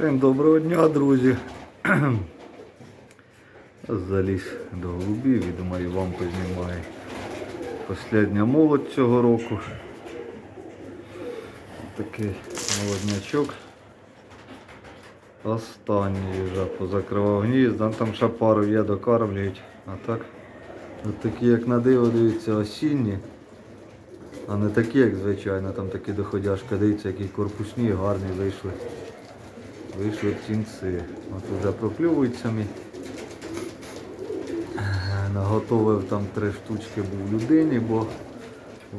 Всім доброго дня, друзі. Заліз до голубів і думаю, вам познімаю. Последня молодь цього року. Такий молоднячок. Останній вже позакривав гнізда, там ще пару є, докармлюють. А так, от такі як на диво, дивіться, осінні. А не такі, як звичайно, там такі доходяшка, дивіться, які корпусні, гарні вийшли. Вийшли птінці. От вже проклювують самі. Е, Наготовив там три штучки був людині, бо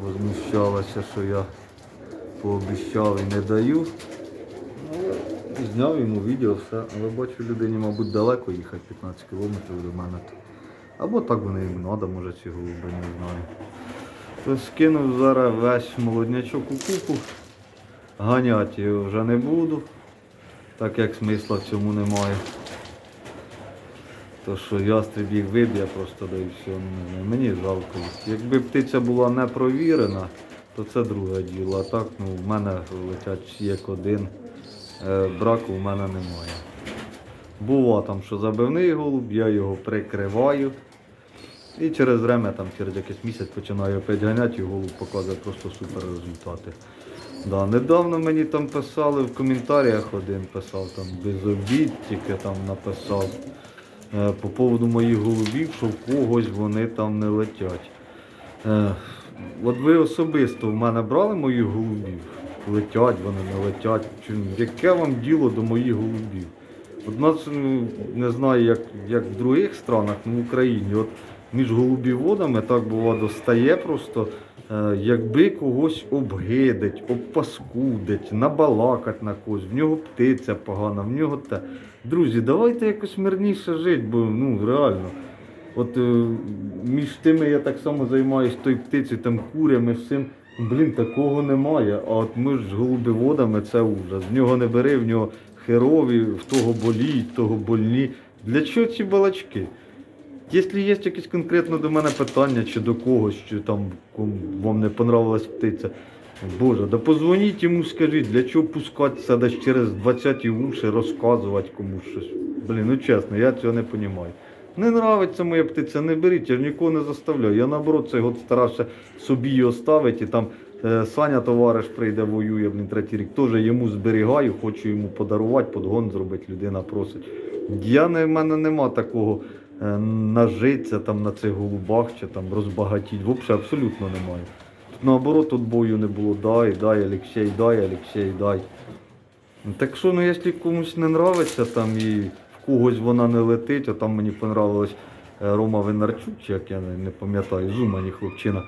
возмущалася, що я пообіщав і не даю. Ну, Зняв йому відео, все. Але бачу людині, мабуть, далеко їхати 15 кілометрів до мене. Або так вони їм треба, може ці голуби, не знаю. То скинув зараз весь молоднячок у купу. Ганяти його вже не буду, так як смисла в цьому немає. То що ястреб їх виб'є просто да і все. Мені жалко. Якби птиця була не провірена, то це друге діло. А так, ну, в мене летять як один. Е, браку в мене немає. Бува там, що забивний голуб, я його прикриваю. І через время, там, через якийсь місяць починаю опять ганяти, і голуб показує просто супер результати. Да, недавно мені там писали в коментарях один писав, там без обід тільки там написав е, по поводу моїх голубів, що в когось вони там не летять. Е, от ви особисто в мене брали моїх голубів? Летять вони, не летять. Яке вам діло до моїх голубів? От нас ну, не знаю, як, як в других странах, ну в Україні. От між голубіводами так бува достає просто, якби когось обгидить, обпаскудить, набалакать на когось, в нього птиця погана, в нього те. Друзі, давайте якось мирніше жити, бо ну реально. От е, між тими я так само займаюся тою птицею, там курями, всім. Блін, такого немає. А от ми ж з голубіводами це ужас. В нього не бери, в нього херові, в того боліють, в того больні. Для чого ці балачки? Якщо є якесь конкретно до мене питання чи до когось, чи там кому вам не понравилась птиця, Боже, да позвоніть йому, скажіть, для чого пускатися десь через 20 уші, розказувати комусь щось. Блін, ну чесно, я цього не розумію. Не нравиться моя птиця, не беріть, я ж нікого не заставляю. Я наоборот цей год старався собі її оставити. І там е, Саня товариш прийде, воює, блін, третій рік. Теж йому зберігаю, хочу йому подарувати, подгон зробити, людина просить. Я не, в мене нема такого нажитися там на цих голубах чи там розбагатіть. Взагалі абсолютно немає. Тут наоборот тут бою не було. Дай, дай, Олексій, дай, Олексій, дай. Так що, ну, якщо комусь не нравиться там і в когось вона не летить, а там мені понравилось е, Рома Винарчук, чи як я не, пам'ятаю, Зумані хлопчина.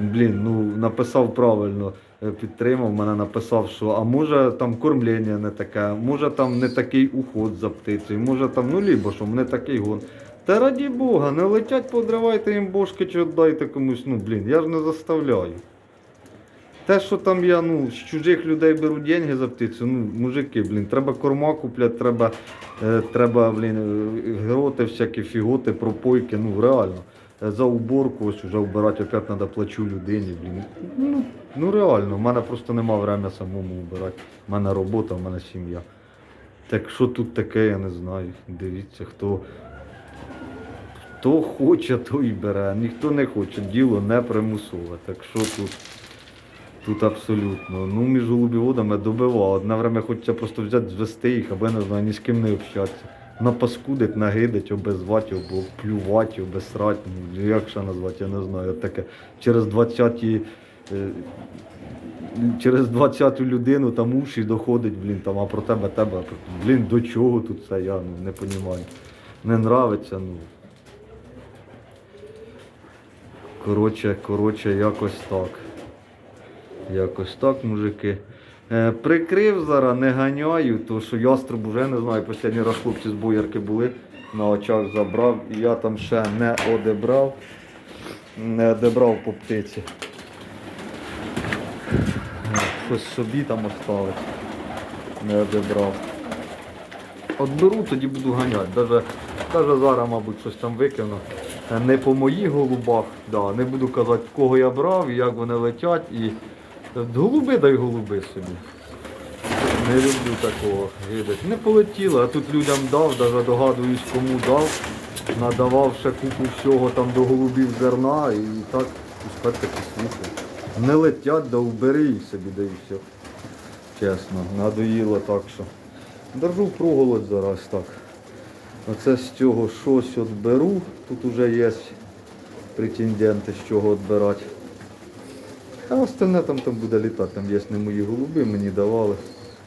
Блін, ну написав правильно, е, підтримав мене, написав, що а може там кормлення не таке, може там не такий уход за птицею, може там, ну лібо що, не такий гон. Та раді Бога, не летять, подривайте їм бошки чи віддайте комусь, ну блін, я ж не заставляю. Те, що там я ну, з чужих людей беру деньги за птицю, ну, мужики, блін, треба корма купляти, треба, е, треба блін, е, гроти, всякі фіготи, пропойки, ну реально. За уборку ось вже вбирати опять треба плачу людині, блін. Ну, ну реально, в мене просто нема времени самому вбирати. У мене робота, в мене сім'я. Так що тут таке, я не знаю. Дивіться, хто, хто хоче, той і бере. Ніхто не хоче, діло не примусове. Так що тут. Тут абсолютно. Ну, між голубіводами добивав. Одне время хочеться просто взяти, звести їх, аби не знаю, ні з ким не общатися. Напаскудить, нагидить, обезвати, або плювати, обесрати. Ну, як ще назвати, я не знаю. Таке через 20 е, через 20 людину там уші доходить, блін, там, а про тебе тебе. Блін, до чого тут це, я ну, не розумію. Не нравиться, ну. Коротше, коротше, якось так. Якось так, мужики. Е, прикрив зараз, не ганяю, тому що ястреб уже не знаю, останній раз хлопці з боярки були, на очах забрав, і я там ще не одебрав, не одебрав по птиці. Щось собі там осталось. Не одебрав. От беру, тоді буду ганяти. Даже зараз, мабуть, щось там викину. Е, Не по моїх голубах, да, не буду казати, кого я брав, і як вони летять. І... Голуби дай голуби собі. Не люблю такого гидать. Не полетіло, а тут людям дав, навіть догадуюсь, кому дав. Надавав ще купу всього там до голубів зерна і так пускати такі слухи. Не летять, да вбери їх собі, да і все. Чесно, надоїло так що. Держу проголодь зараз так. Оце з цього щось от беру. Тут вже є претенденти, з чого відбирати. А остальне там, там буде літати. Там є не мої голуби, мені давали.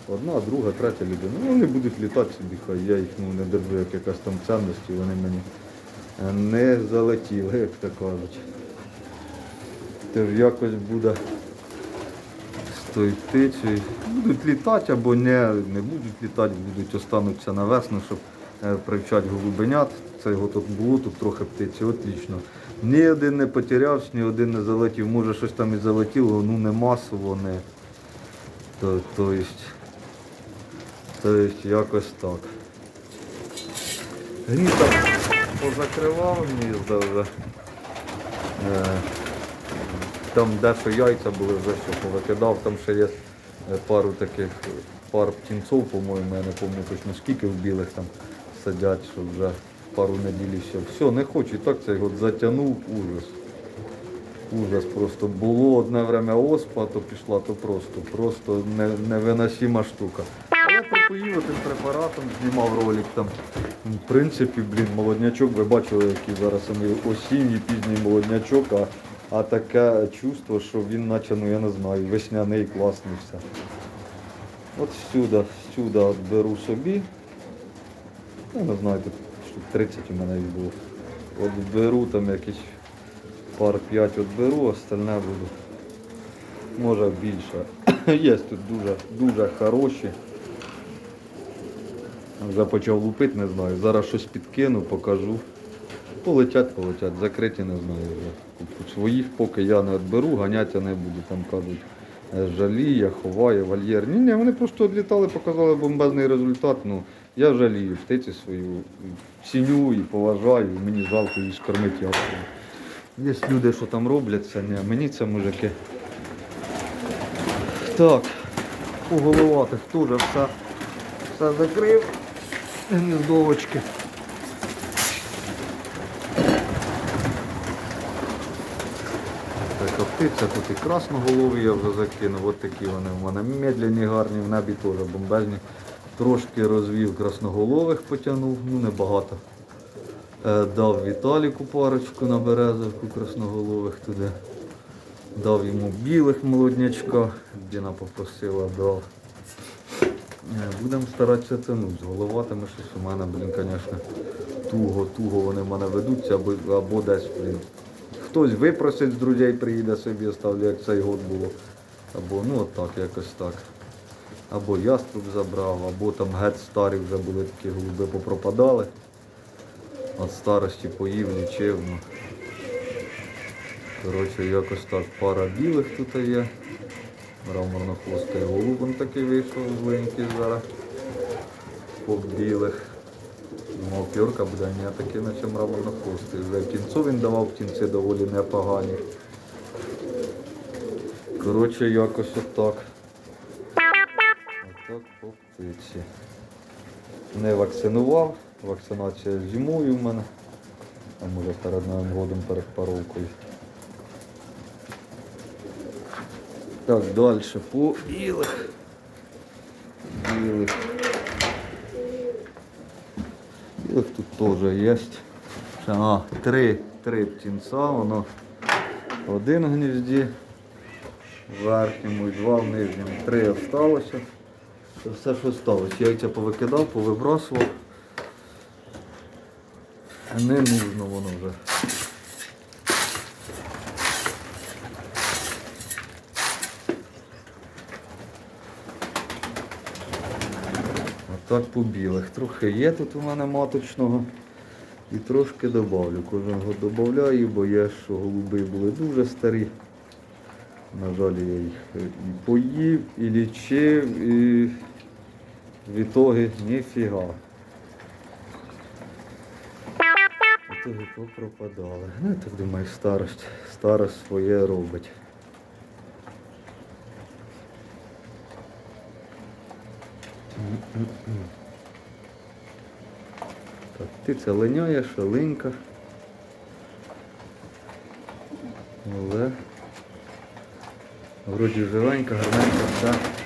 Одна, друга, третя людина. Ну, вони будуть літати собі, хай я їх ну, не держу, як якась там цінності, вони мені е, не залетіли, як то кажуть. Тож якось буде тою птицею. Будуть літати або не, не будуть літати, будуть остануться на весну, щоб е, привчати голубенят. Це його тут було, тут трохи птиці, отлично. Ні один не потерявся, ні один не залетів. Може щось там і залетіло, ну не масово, не. То, то то якось так. Гніта позакривав гнізда вже. Е, там дещо яйця були вже що повикидав, там ще є е, пару таких пар птінців, по-моєму, я не пам'ятаю точно скільки в білих там сидять, що вже пару неділь ще. Все, не хочу, і так це його затягнув, ужас. Ужас просто. Було одне время оспа, то пішла, то просто, просто не, невиносима штука. Але пропоїв тим препаратом, знімав ролик там. В принципі, блін, молоднячок, ви бачили, який зараз осінній, пізній молоднячок, а, а таке чувство, що він наче, ну я не знаю, весняний, класний все. От сюди, сюди беру собі. Я не знаю, тут штук 30 у мене їх було. От беру там якісь пар 5 от беру, остальне буду. Може більше. Є тут дуже, дуже хороші. Вже почав лупити, не знаю. Зараз щось підкину, покажу. Полетять, полетять, закриті не знаю вже. Своїх поки я не відберу, ганяти не буду. Там кажуть, жаліє, ховає, вольєр. Ні, ні, вони просто відлітали, показали бомбезний результат. Ну, я жалію птиці свою, ціню і поважаю, мені жалко її скормити яблуко. Є люди, що там роблять це, ні, мені це мужики. Так, у головатих теж все, все закрив. Гніздовочки. Така птиця, тут і красноголові я вже закинув, от такі вони в мене медляні, гарні, в небі теж бомбезні. Трошки розвів красноголових, потягнув, ну небагато. Е, Дав Віталіку парочку на березовку красноголових туди. Дав йому білих молоднячка, Діна попросила, дав. Е, Будемо старатися тянути. З головатими щось у мене, блін, звісно, туго, туго вони в мене ведуться, або, або десь, блін. Хтось випросить з друзей, приїде собі, оставлю, як цей год було. Або ну от так, якось так. Або яструб забрав, або там геть старі вже були такі голуби попропадали. От старості поїв, лічив. Ну. Коротше, якось так. Пара білих тут є. Мраморно-хвостий голуб он такий вийшов зленький зараз. По білих. Думав, пірка буде, такий наче мраморно-хвостий. Вже кінцу він давав кінці доволі непогані. Коротше, якось отак. Отак по птиці. Не вакцинував. Вакцинація зимою в мене. А може перед Новим годом перед паровкою. Так, далі по білих. Білих. Білих тут теж є. А, три, три птінця, воно один гнізді, в верхньому і два в нижньому. Три залишилося. Це все, що сталося. Яйця повикидав, повибрасував. Не нужно воно вже. Отак по білих. Трохи є тут у мене маточного. І трошки добавлю. Кожен год додаю, бо є, що голуби були дуже старі. На жаль, я їх і поїв, і лічив, і в ітоги ніфіга. В ітоги попропадали. Ну, я так думаю, старость, старость своє робить. Так, птиця линяє, шалинка. Але вроді живенька, гарненька, все.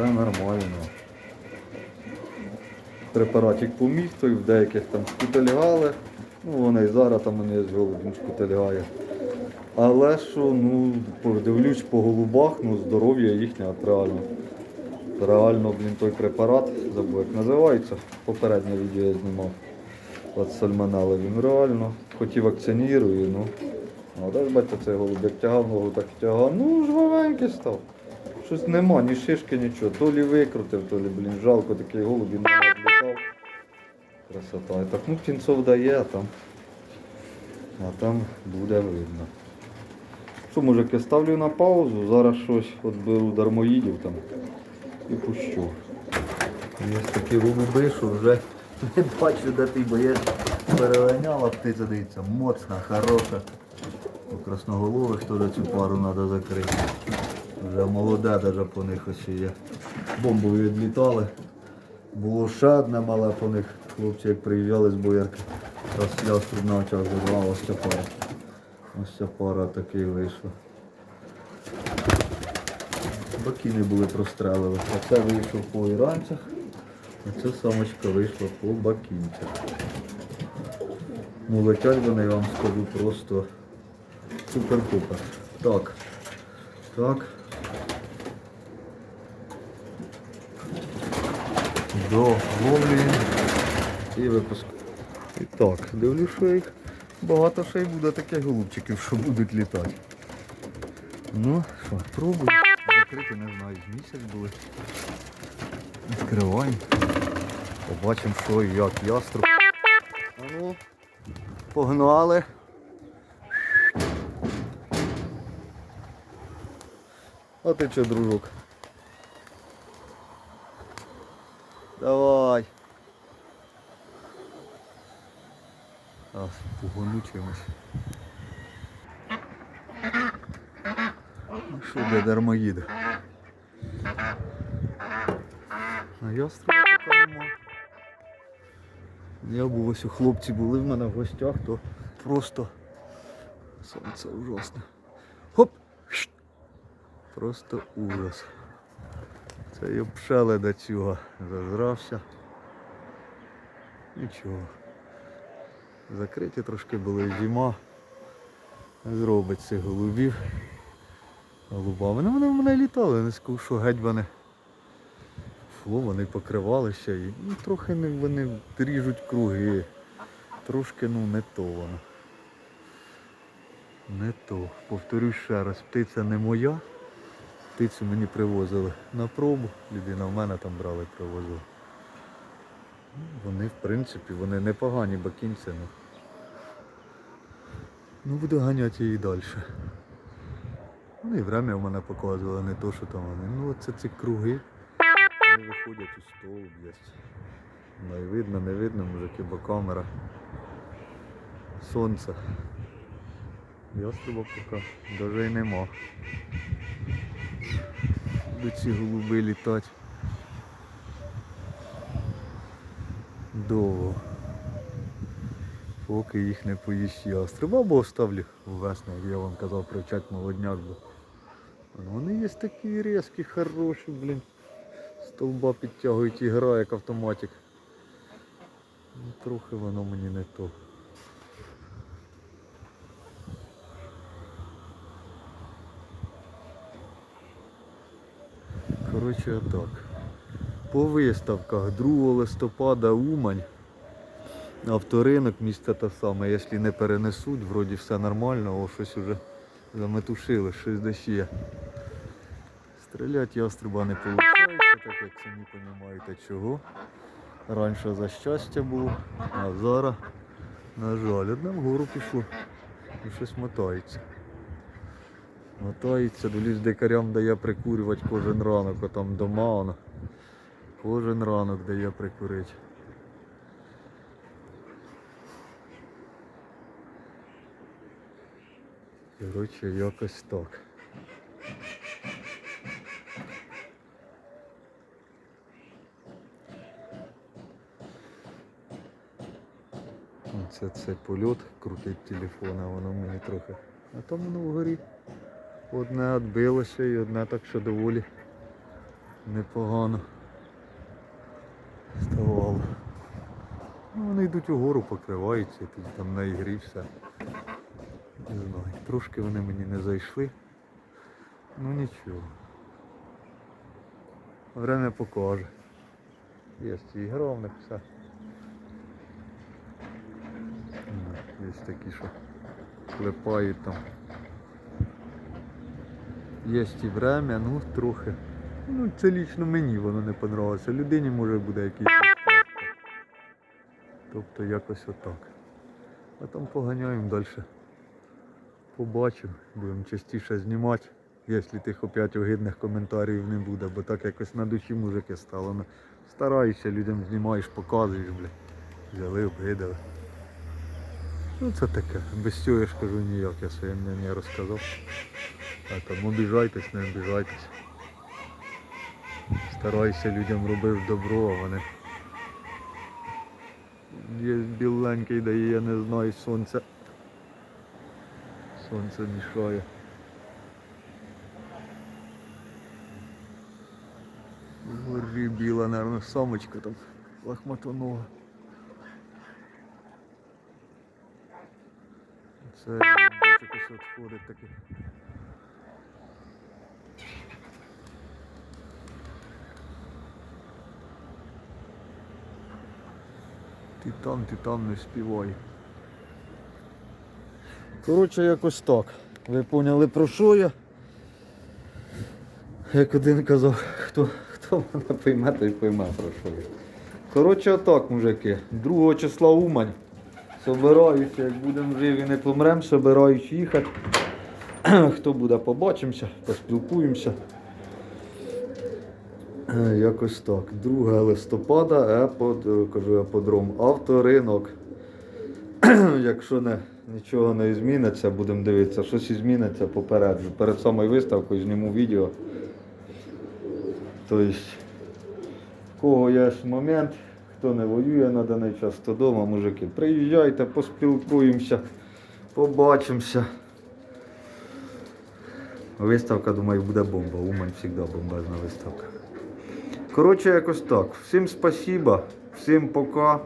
Все нормально. Препаратик поміг, той в деяких там шкутильгали. Ну, вони і зараз там вони з голубем шкутильгає. Але що, ну, подивлюсь по голубах, ну здоров'я їхнє реально. Реально, блін, той препарат, забув як називається. Попереднє відео я знімав. От сальмонели він реально. Хотів акціонірую, ну. А десь бачите, цей голуб як тягав ногу, так і тягав. Ну, жвавенький став. Щось нема, ні шишки, нічого. То лі викрутив, то лі, блін, жалко такий голуб, він мене відлітав. Красота. І так, ну кінцов дає, а там. А там буде видно. Що, мужики, ставлю на паузу, зараз щось от беру дармоїдів там і пущу. Є такі голуби, що вже не бачу, де ти боєш. Перелиняла птиця, дивіться, моцна, хороша. У красноголових теж цю пару треба закрити. Вже молоде даже по них ось є. Бомбові відлітали. Було ще одне мале по них. Хлопці як приїжджали з боярки. Розсляв на очах забрала ось ця пара. Ось ця пара такий вийшла. Боки не були прострелили. А це вийшов по іранцях, а ця самочка вийшла по бакінцях. Ну летять вони, я вам скажу, просто супер-пупер. Так. Так. До ловлі і випуску. І так, дивлюсь, що їх багато ще й буде таких голубчиків, що будуть літати. Ну, що, пробуй. Закрити, не знаю, місяць були. Відкриваємо. Побачимо, що і як яструб. А ну, погнали. А ти що, дружок? Давай. А, погону чимось. Ну Що де дармоїд? А поки нема. Я був ось у хлопці були в мене в гостях, то просто сонце ужасне. Хоп! Просто ужас. Це я пшели до цього зазрався. Нічого. Закриті трошки були зима. Зробить цих голубів. Голубами. Ну вони в мене літали, не скажу, що геть вони. Фу, вони покривалися і ну, трохи вони ріжуть круги. Трошки ну не то воно. Не то. Повторюсь ще раз, птиця не моя. Птицю мені привозили на пробу. Людина в мене там брали, привозили. Ну, Вони, в принципі, вони непогані бакінці. Ну, ну буду ганяти її далі. Ну і время в мене показували, не то, що там вони. Ну оце ці круги. Вони виходять у стовп є. Ну і видно, не видно, мужики, бо камера. Сонце. Ястреба поки даже й нема. Будуть ці голуби літати. Довго. Поки їх не поїсть ястреб, або оставлю весну, як я вам казав, привчать молодняк. Бо вони є такі різкі, хороші, блін. Столба підтягують і гра, як автоматик. Ну, трохи воно мені не то. Коротше, отак. По виставках 2 листопада Умань. Авторинок місце те саме, якщо не перенесуть, вроді все нормально, о, щось уже заметушили, щось є. Стріляти ястреба не виходить, так як самі розумієте чого. Раніше за щастя було, а зараз, на жаль, одне вгору пішло. І щось мотається. Ну, Готується, дивлюсь дикарям дає прикурювати кожен ранок, а там дома воно. Кожен ранок дає прикурити. Коротше, якось так. Це цей польот, крутить телефон, а воно мені трохи. А там воно вгорі. Одне відбилося і одне так що доволі непогано ставало. Ну, вони йдуть угору, покриваються, тоді там на ігрі все. Не знаю. Трошки вони мені не зайшли. Ну нічого. Время покаже. Є і ігра в все. Є такі, що клепають там. Є і время, ну трохи. Ну це лічно мені воно не понравилося. Людині може буде якийсь. Тобто якось отак. А там поганяємо далі. Побачимо, будемо частіше знімати, якщо тих опять огидних коментарів не буде, бо так якось на душі мужики стало. Ну, Стараєшся, людям знімаєш, показуєш, бля. Взяли, обгидали. Ну це таке. Без цього я ж кажу ніяк, я своє мнення розказав. А там обіжайтесь, не обіжайтесь. Старайся людям робив добро, а вони. Є біленький дає, я не знаю, сонце. Сонце мішає. Горі біла, наверное, самочка там лохматонога. Це якось відходить таке. Ти там, ти там не співай. Коротше, якось так. Ви поняли про що я? Як один казав, хто, хто мене пойме, той пойме про що я. Коротше, отак, мужики. 2 числа Умань. Собираюся, як будемо живі, не помремо, собираюсь їхати. Хто буде, побачимося, поспілкуємося. Якось так. 2 листопада, епод, кажу еподром, авторинок. Якщо не, нічого не зміниться, будемо дивитися, щось зміниться, попереджу. Перед самою виставкою зніму відео. Тобто, в кого є момент, хто не воює на даний час, то вдома, мужики, приїжджайте, поспілкуємося, побачимося. Виставка, думаю, буде бомба. Умань завжди бомбезна виставка. Коротше, якось так. Всім спасіба, всім пока.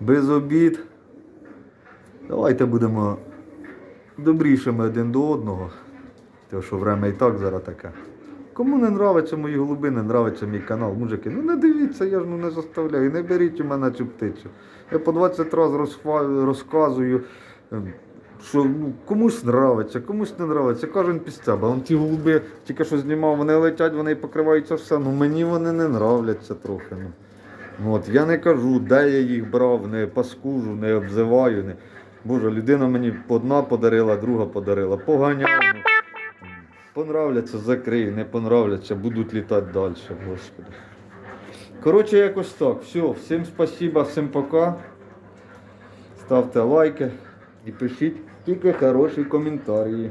Без обід. Давайте будемо добрішими один до одного. Тому що время і так зараз таке. Кому не нравиться мої голуби, не нравиться мій канал, мужики, ну не дивіться, я ж ну не заставляю, не беріть у мене цю птицю. Я по 20 разів розказую, ем, що ну, комусь нравиться, комусь не нравиться, кожен під себе. Вон ті голуби тільки що знімав, вони летять, вони покриваються все. Ну мені вони не нравляться трохи. Ну. От, я не кажу, де я їх брав, не паскужу, не обзиваю. Не... Боже, людина мені одна подарила, друга подарила. Поганяв. Понравляться, закрию, не понравляться, будуть літати далі, господи. Коротше, якось так. Все, всім спасибо, всім пока. Ставте лайки і пишіть тільки хороші коментарі.